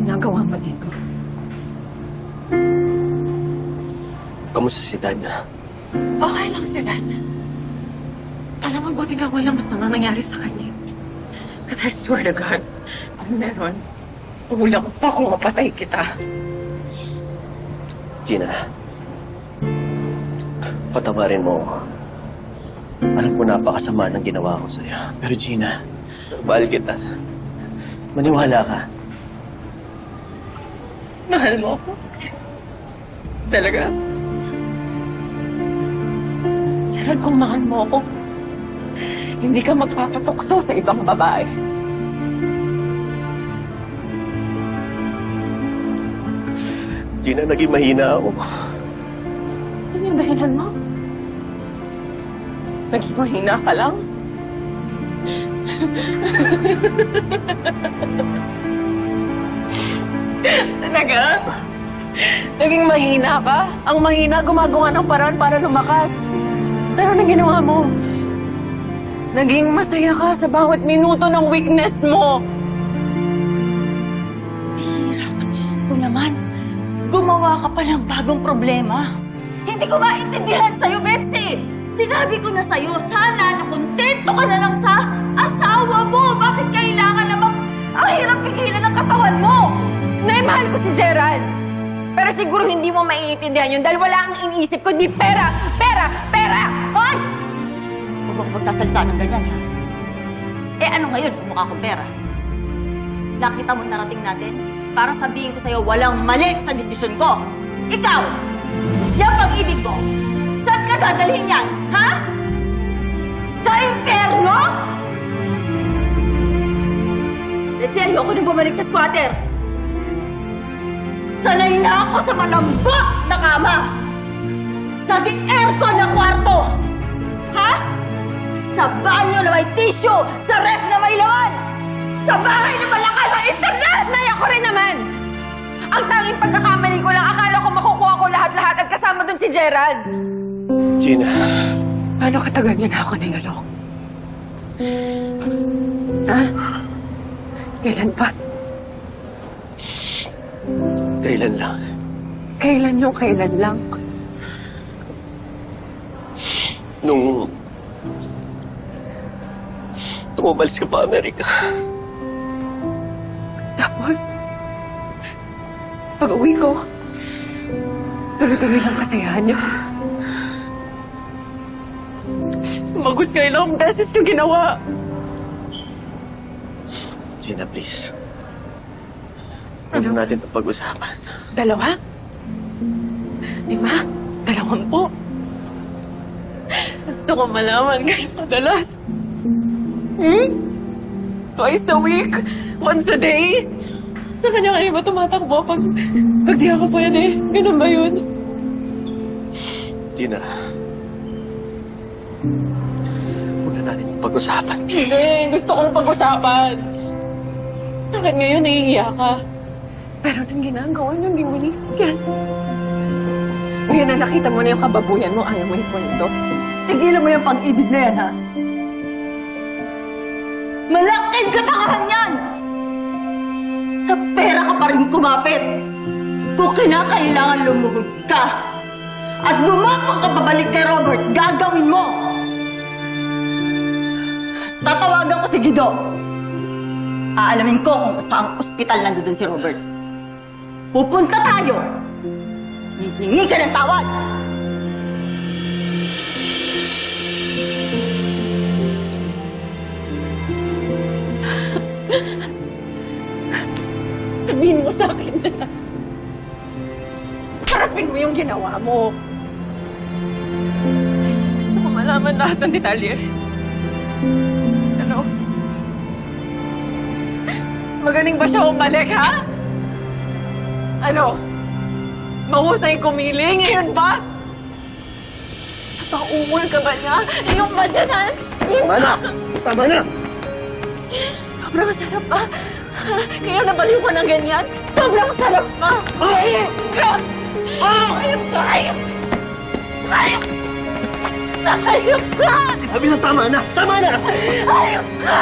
ginagawa mo dito? Kamusta si Dad? Okay lang si Dad. Alam mo, buti nga walang masama nangyari sa kanya. Because I swear to God, kung meron, kulang pa kung mapatay kita. Gina, patawarin mo ako. Alam ko napakasama ng ginawa ko sa'yo. Pero Gina, mahal kita. Maniwala ka. Mahal mo ako? Talaga? Gerald, kung mahal mo ako, hindi ka magpapatukso sa ibang babae. Gina, naging mahina ako. Ano yung dahilan mo? Naging mahina ka lang? Talaga? Naging mahina ka? Ang mahina gumagawa ng paraan para lumakas. Pero ano ginawa mo? Naging masaya ka sa bawat minuto ng weakness mo. Pira ka, Diyos ko naman. Gumawa ka pa ng bagong problema. Hindi ko maintindihan sa'yo, Betsy. Sinabi ko na sa'yo, sana na kontento ka na lang sa si Gerald. Pero siguro hindi mo maiintindihan yun dahil wala kang iniisip kundi pera, pera, pera! Hoy! Huwag mo magsasalita ng ganyan, ha? Eh ano ngayon kung mukha kong pera? Nakita mo narating natin? Para sabihin ko sa'yo, walang mali sa desisyon ko. Ikaw! Yung pag-ibig ko! Saan ka dadalhin yan? Ha? Sa impyerno? Betsy, ayoko na bumalik sa squatter. Sanay na ako sa malambot na kama. Sa di-aircon na kwarto. Ha? Sa banyo na may tissue! Sa ref na may laman! Sa bahay na malakas ang internet! Nay, ako rin naman! Ang tanging pagkakamali ko lang, akala ko makukuha ko lahat-lahat at kasama dun si Gerald. Gina, Paano katagal niyo na ako nilalok? Ha? Kailan pa? Kailan lang? Kailan yung kailan lang? Nung... Nung umalis ka pa Amerika. Tapos, pag uwi ko, tuloy-tuloy lang kasayahan niyo. Sumagot ka ilang beses niyo ginawa. Gina, please. Huwag na natin ito pag-usapan. Dalawa? Lima? Dalawang po. Gusto ko malaman kayo madalas. Hmm? Twice a week? Once a day? Sa kanya kayo ba tumatakbo pag, pag di ako pwede? Ganun ba yun? Gina. Huwag na natin ito pag-usapan. Hindi, gusto kong pag-usapan. Bakit ngayon nahihiya ka? Pero nang ginagawa niyong ginisip yan. Ngayon na nakita mo na yung kababuyan mo, ayaw mo ikwento. Tigilan mo yung pag-ibig na yan, ha? Malaking katangahan yan! Sa pera ka pa rin kumapit. Kung kinakailangan lumugod ka at lumapang ka pabalik kay Robert, gagawin mo! Tatawagan ko si Guido. Aalamin ko kung saang ospital nandoon si Robert. Pupunta tayo! Hihingi ka ng tawad! Sabihin mo sa akin dyan. Harapin mo yung ginawa mo. Gusto ko malaman lahat ng detalye. Ano? Magaling ba siya umalik, ha? Ano? Mahusay kumili ngayon ba? Napauul ka ba niya? Yung madyanan? Tama na! Tama na! Sobrang sarap pa. Kaya nabaliw ka ng ganyan? Sobrang sarap pa. Ay! God! Oh! Ayop ka! Ayop! Ayop! Ayop ka! Sabi na tama na! Tama na! Ayop ka!